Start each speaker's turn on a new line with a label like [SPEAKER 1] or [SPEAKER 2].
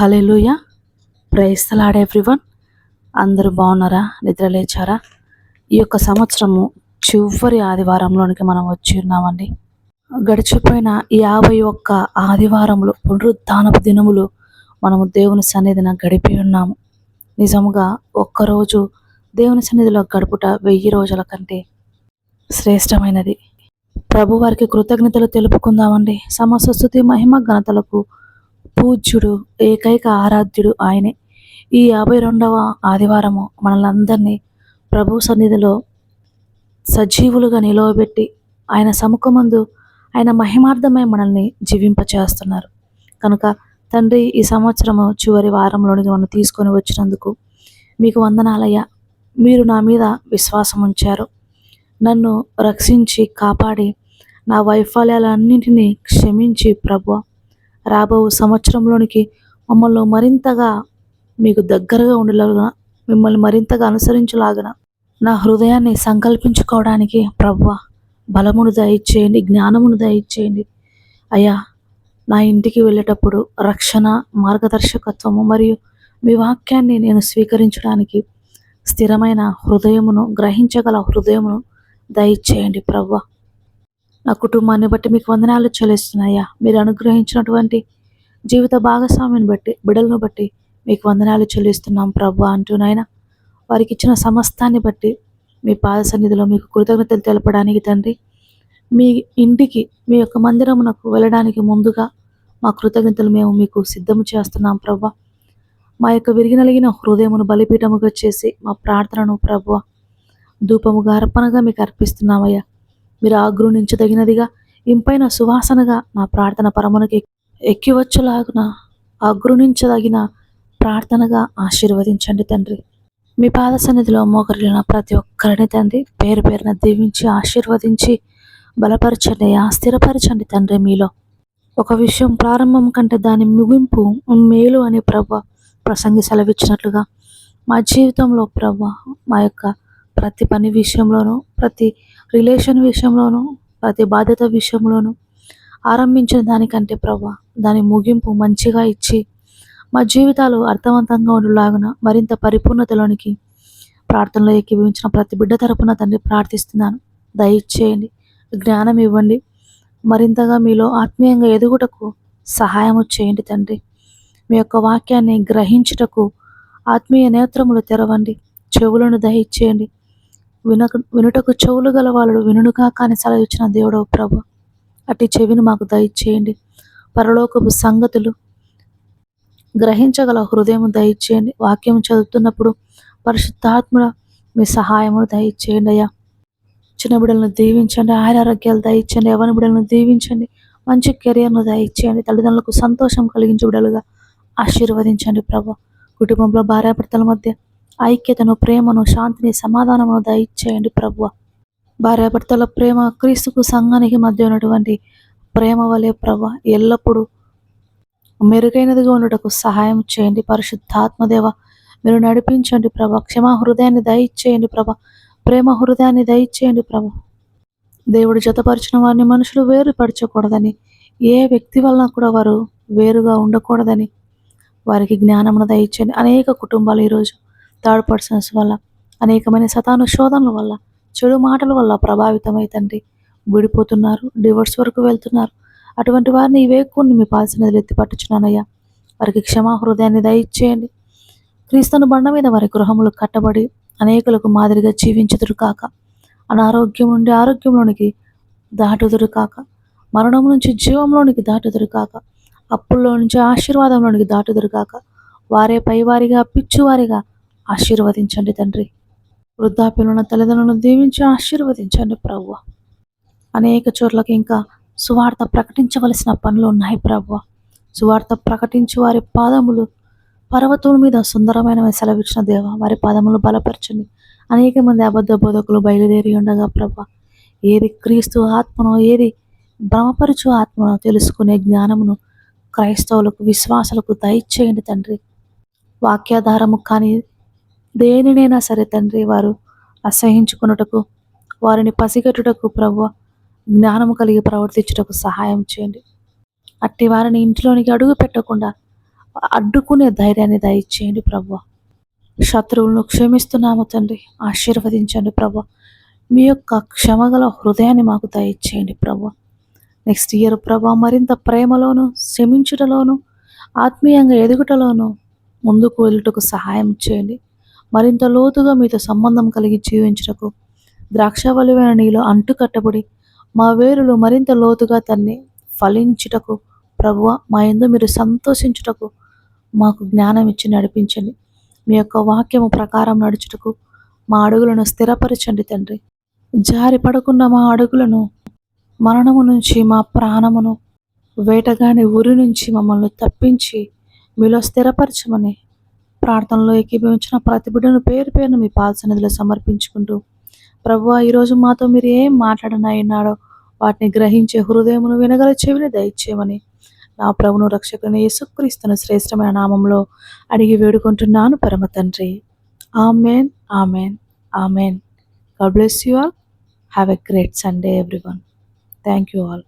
[SPEAKER 1] Hallelujah praise the Lord everyone అందరూ బాగున్నారా? నిద్ర లేచారా? ఈ యొక్క సంవత్సరము చివరి ఆదివారంలోనికి మనం వచ్చి ఉన్నామండి. గడిచిపోయిన యాభై ఒక్క ఆదివారములు పునరుద్ధానపు దినములు మనము దేవుని సన్నిధిన గడిపి ఉన్నాము. నిజముగా ఒక్కరోజు దేవుని సన్నిధిలో గడుపుట వెయ్యి రోజుల కంటే శ్రేష్టమైనది. ప్రభు వారికి కృతజ్ఞతలు తెలుపుకుందామండి. సమస్త స్థుతి మహిమ ఘనతలకు పూజ్యుడు ఏకైక ఆరాధ్యుడు ఆయనే. ఈ యాభై రెండవ ఆదివారము మనల్ని ప్రభు సన్నిధిలో సజీవులుగా నిలవబెట్టి ఆయన సముఖమందు ఆయన మహిమార్థమై మనల్ని జీవింపచేస్తున్నారు. కనుక తండ్రి ఈ సంవత్సరము చివరి వారంలోనికి మనం తీసుకొని వచ్చినందుకు మీకు వందనాలయ్యా. మీరు నా మీద విశ్వాసం ఉంచారు. నన్ను రక్షించి కాపాడి నా వైఫల్యాలన్నింటినీ క్షమించి ప్రభు. రాబో సంవత్సరంలోనికి మమ్మల్ని మరింతగా మీకు దగ్గరగా ఉండేలాగా మిమ్మల్ని మరింతగా అనుసరించలాగన నా హృదయాన్ని సంకల్పించుకోవడానికి ప్రవ్వ బలమును దయచేయండి జ్ఞానమును దయచేయండి. అయ్యా నా ఇంటికి వెళ్ళేటప్పుడు రక్షణ మార్గదర్శకత్వము మరియు మీ వాక్యాన్ని నేను స్వీకరించడానికి స్థిరమైన హృదయమును గ్రహించగల హృదయమును దయచేయండి ప్రవ్వ నా కుటుంబాన్ని బట్టి మీకు వందనాలు చెల్లిస్తున్నాయా మీరు అనుగ్రహించినటువంటి జీవిత భాగస్వామిని బట్టి బిడలను బట్టి మీకు వందనాలు చెల్లిస్తున్నాం ప్రభు అంటూనైనా వారికి ఇచ్చిన సమస్తాన్ని బట్టి మీ పాద సన్నిధిలో మీకు కృతజ్ఞతలు తెలపడానికి తండ్రి. మీ ఇంటికి మీ యొక్క మందిరమునకు వెళ్ళడానికి ముందుగా మా కృతజ్ఞతలు మేము మీకు సిద్ధము చేస్తున్నాం ప్రభా. మా యొక్క విరిగినలిగిన హృదయమును బలిపీఠముగా చేసి మా ప్రార్థనను ప్రభు ధూపముగా అర్పణగా మీకు అర్పిస్తున్నామయ్యా. మీరు ఆగ్రహించదగినదిగా ఇంపైన సువాసనగా నా ప్రార్థన పరమునకి ఎక్కివచ్చులాగున ఆగ్రహించదగిన ప్రార్థనగా ఆశీర్వదించండి తండ్రి. మీ పాద సన్నిధిలో మోకరిలిన ప్రతి ఒక్కరిని తండ్రి పేరు పేరున దీవించి ఆశీర్వదించి బలపరచండి స్థిరపరచండి తండ్రి మీలో. ఒక విషయం ప్రారంభం కంటే దాని ముగింపు మేలు అని ప్రభ ప్రసంగి సెలవిచ్చినట్లుగా మా జీవితంలో ప్రభ మా యొక్క ప్రతి పని విషయంలోనూ ప్రతి రిలేషన్ విషయంలోనూ ప్రతి బాధ్యత విషయంలోనూ ఆరంభించిన దానికంటే ప్రభా దాని ముగింపు మంచిగా ఇచ్చి మా జీవితాలు అర్థవంతంగా ఉండేలాగున మరింత పరిపూర్ణతలోనికి ప్రార్థనలో ఎక్కివించిన ప్రతి బిడ్డ తరపున తండ్రి ప్రార్థిస్తున్నాను. దయచేయండి జ్ఞానం ఇవ్వండి. మరింతగా మీలో ఆత్మీయంగా ఎదుగుటకు సహాయము చేయండి తండ్రి. మీ యొక్క వాక్యాన్ని గ్రహించుటకు ఆత్మీయ నేత్రములు తెరవండి. చెవులను దయచేయండి వినక వినుటకు చెవులు గల వాళ్ళు వినుడుగా కానీ సెలవిచ్చిన దేవుడవు ప్రభు. అట్టి చెవిని మాకు దయచేయండి. పరలోకపు సంగతులు గ్రహించగల హృదయం దయచేయండి. వాక్యం చదువుతున్నప్పుడు పరిశుద్ధాత్ముల మీ సహాయము దయచేయండి అయ్యా. చిన్న బిడ్డలను దీవించండి. ఆరోగ్యాలు దయచేయండి. ఎవరి బిడ్డలను దీవించండి. మంచి కెరియర్ను దయచేయండి. తల్లిదండ్రులకు సంతోషం కలిగించి బిడ్డలుగా ఆశీర్వదించండి ప్రభు. కుటుంబంలో భార్యాభర్తల మధ్య ఐక్యతను ప్రేమను శాంతిని సమాధానమును దయచేయండి ప్రభు భార్యాభర్తల ప్రేమ క్రీస్తుకు సంఘానికి మధ్య ఉన్నటువంటి ప్రేమ వలె ప్రభ ఎల్లప్పుడూ మెరుగైనదిగా ఉండటకు సహాయం చేయండి. పరిశుద్ధాత్మదేవ మీరు నడిపించండి ప్రభ. క్షమా హృదయాన్ని దయచేయండి ప్రభ. ప్రేమ హృదయాన్ని దయచేయండి ప్రభ. దేవుడు జతపరిచిన వారిని మనుషులు వేరుపరచకూడదని ఏ వ్యక్తి వలన కూడా వారు వేరుగా ఉండకూడదని వారికి జ్ఞానమును దయచేయండి. అనేక కుటుంబాలు ఈరోజు థర్డ్ పర్సన్స్ వల్ల అనేకమైన శతాను శోధనల వల్ల చెడు మాటల వల్ల ప్రభావితమై తండ్రి విడిపోతున్నారు డివోర్స్ వరకు వెళ్తున్నారు. అటువంటి వారిని ఇవే మీ పాల్సినది ఎత్తి పట్టుచున్నానయ్యా. వారికి క్షమా హృదయాన్ని దయచేయండి. క్రీస్తుని బండ మీద వారి గృహములు కట్టబడి అనేకులకు మాదిరిగా జీవించుదురు కాక. అనారోగ్యం నుండి ఆరోగ్యంలోనికి దాటుదురు కాక. మరణం నుంచి జీవంలోనికి దాటుదురు కాక. అప్పుల్లో నుంచి ఆశీర్వాదంలోనికి దాటుదురు కాక. వారే పైవారిగా పిచ్చివారిగా ఆశీర్వదించండి తండ్రి. వృద్ధాప్యులను తల్లిదండ్రులను దీవించి ఆశీర్వదించండి ప్రభు అనేక చోట్లకి ఇంకా సువార్త ప్రకటించవలసిన పనులు ఉన్నాయి ప్రభు సువార్త ప్రకటించి వారి పాదములు పర్వతం మీద సుందరమైన సెలవిచ్చిన దేవ వారి పాదములు బలపరచండి. అనేక మంది అబద్ధ బోధకులు బయలుదేరి ఉండగా ప్రభ ఏది క్రీస్తు ఆత్మనో ఏది భ్రమపరచు ఆత్మనో తెలుసుకునే జ్ఞానమును క్రైస్తవులకు విశ్వాసులకు దయచేయండి తండ్రి. వాక్యాధారము కానీ దేనినైనా సరే తండ్రి వారు అసహించుకున్నటకు వారిని పసిగట్టుటకు ప్రభు జ్ఞానము కలిగి ప్రవర్తించుటకు సహాయం చేయండి. అట్టి వారిని ఇంట్లోనికి అడుగు పెట్టకుండా అడ్డుకునే ధైర్యాన్ని దయచేయండి ప్రభు శత్రువులను క్షమిస్తున్నాము తండ్రి ఆశీర్వదించండి ప్రభు మీ యొక్క క్షమగల హృదయాన్ని మాకు దయచేయండి ప్రభు నెక్స్ట్ ఇయర్ ప్రభా మరింత ప్రేమలోను క్షమించుటలోను ఆత్మీయంగా ఎదుగుటలోను ముందుకు వెళ్ళుటకు సహాయం చేయండి. మరింత లోతుగా మీతో సంబంధం కలిగి జీవించుటకు ద్రాక్షవలివైన నీలో అంటుకట్టబడి మా వేరులు మరింత లోతుగా తన్ని ఫలించుటకు ప్రభువ మా ఎందు మీరు సంతోషించుటకు మాకు జ్ఞానం ఇచ్చి నడిపించండి. మీ యొక్క వాక్యము ప్రకారం నడుచుటకు మా అడుగులను స్థిరపరచండి తండ్రి. జారి పడకుండా మా అడుగులను మరణము నుంచి మా ప్రాణమును వేటగాని ఉరి నుంచి మమ్మల్ని తప్పించి మీలో స్థిరపరచమని ప్రార్థనలో ఏకీభవించిన ప్రతి బిడ్డను పేరు పేరును మీ పాద సన్నిధిలో సమర్పించుకుంటూ ప్రభు ఈరోజు మాతో మీరు ఏం మాట్లాడనాయన్నాడో వాటిని గ్రహించే హృదయమును వినగల చెవిని దయచేయమని నా ప్రభును రక్షకుని యేసుక్రీస్తున్న శ్రేష్టమైన నామంలో అడిగి వేడుకుంటున్నాను పరమ తండ్రి. Amen amen amen. God bless you all have a great Sunday everyone thank you all